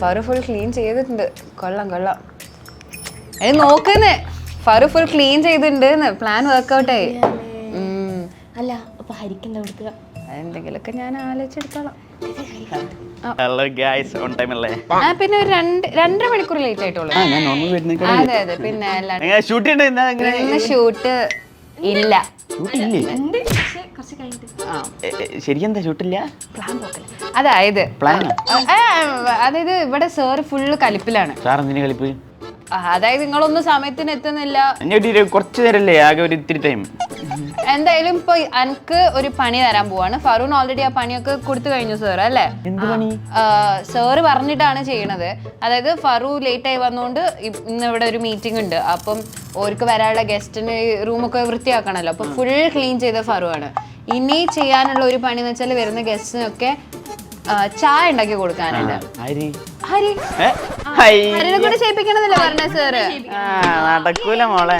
Faru full clean ചെയ്തിട്ടുണ്ട്. കൊള്ളാം കൊള്ളാം. ഏ നോക്കുന്നേ ഫറു ഫുൾ ക്ലീൻ ചെയ്തിട്ടുണ്ട് പ്ലാൻ വർക്കൗട്ടേ അല്ല അപ്പൊ ഹരിക്കണ്ട കൊടുക്കുക? എന്തെങ്കിലുമൊക്കെ ഞാൻ ആലോചിച്ചെടുത്തോളാം. ഹലോ ഗായ്സ് ഓൺ ടൈം അല്ലേ? ആ പിന്നെ ഒരു രണ്ട് രണ്ടര മണിക്കൂർ ലേറ്റ് ആയിട്ടുള്ളൂ. ഞാൻ നോർമൽ വരുന്ന അതെ അതെ. പിന്നെ ഷൂട്ട് ഷൂട്ട് ഇല്ല. കുറച്ച് കഴിഞ്ഞിട്ട്. എ, ഷൂട്ടില്ല പ്ലാൻ പോക്കല്ല അതായത് പ്ലാൻ അതായത് ഇവിടെ സർ ഫുള്ള് കലിപ്പിലാണ്. സാർ എന്തിനു കലിപ്പ്? അതായത് നിങ്ങളൊന്നും സമയത്തിന് എത്തുന്നില്ല. കുറച്ച് നേരല്ലേ? ആകെ ഒരു ഇത്തിരി ടൈം എന്തായാലും ഇപ്പൊ എനിക്ക് ഒരു പണി തരാൻ പോവാണ്. ഫറൂൺ ഓൾറെഡി ആ പണിയൊക്കെ കൊടുത്തു കഴിഞ്ഞു സാർ അല്ലേ? സാറ് പറഞ്ഞിട്ടാണ് ചെയ്യണത്. അതായത് ഫറൂ ലേറ്റ് ആയി വന്നുകൊണ്ട് ഇന്ന് ഇവിടെ ഒരു മീറ്റിംഗ് ഉണ്ട്. അപ്പം ഓർക്ക് വരാനുള്ള ഗസ്റ്റിന് റൂമൊക്കെ വൃത്തിയാക്കണല്ലോ. അപ്പൊ ഫുൾ ക്ലീൻ ചെയ്ത ഫറു ആണ്. ഇനി ചെയ്യാനുള്ള ഒരു പണി എന്ന് വെച്ചാൽ വരുന്ന ഗസ്റ്റിനൊക്കെ ചായ ഉണ്ടാക്കി കൊടുക്കാനുണ്ട്. ഹരി. ഹരിനെ കൂടെ ചെയ്യിപ്പിക്കണമെന്നല്ലേ പറഞ്ഞ സാറ് നടക്കൂല മോളെ.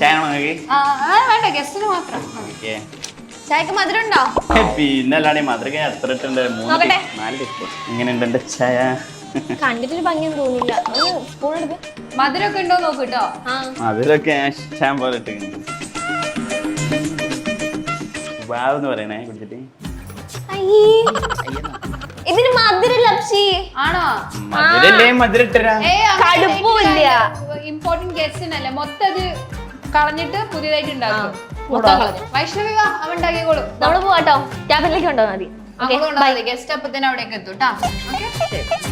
ചായ ആ, വേണ്ട ഗസ്റ്റിന് മാത്രം ഓക്കേ. ചായക്ക് മധുരം ഉണ്ടോ പിന്നെ അല്ലാതെ മധുരക്ക എത്ര ഇട്ടുണ്ട് മൂന്ന് നോക്കട്ടെ. നാല് ടീസ്പൂൺ എങ്ങനെയുണ്ട് എന്റെ ചായ? കണ്ടിട്ടൊരു ഭംഗിയൊന്നും തോന്നില്ല ഒന്ന് സ്പൂൺ എടുക്ക്. മധുരമൊക്കെ ഉണ്ടോ നോക്കൂ കേട്ടോ. ആ. മധുരൊക്കെ ഇഷ്ടം പോലെ ഇട്ടിട്ടുണ്ട്. എന്ന് പറയണേ കുടിച്ചിട്ട്. അയ്യേ. ഇതിന് മധുരം ലപ്സി. ആണോ? മധുരല്ലേ മധുര ഇട്ടരാ? കടുപ്പമില്ല. ഇമ്പോർട്ടന്റ് ഗസ്റ്റിനല്ലേ മൊത്തം കളഞ്ഞിട്ട് പുതിയതായിട്ട് ഉണ്ടാക്കും. മൊത്തം കളഞ്ഞു. വൈഷ്ണവി വാ അവൻ ഉണ്ടാക്കിക്കോളും. നമ്മൾ പോവാട്ടോ. ക്യാബിനിലേക്ക് കൊണ്ടുവന്നാൽ മതി. ഗസ്റ്റ് അപ്പൊ തന്നെ അവിടേക്ക് എത്തും കേട്ടോ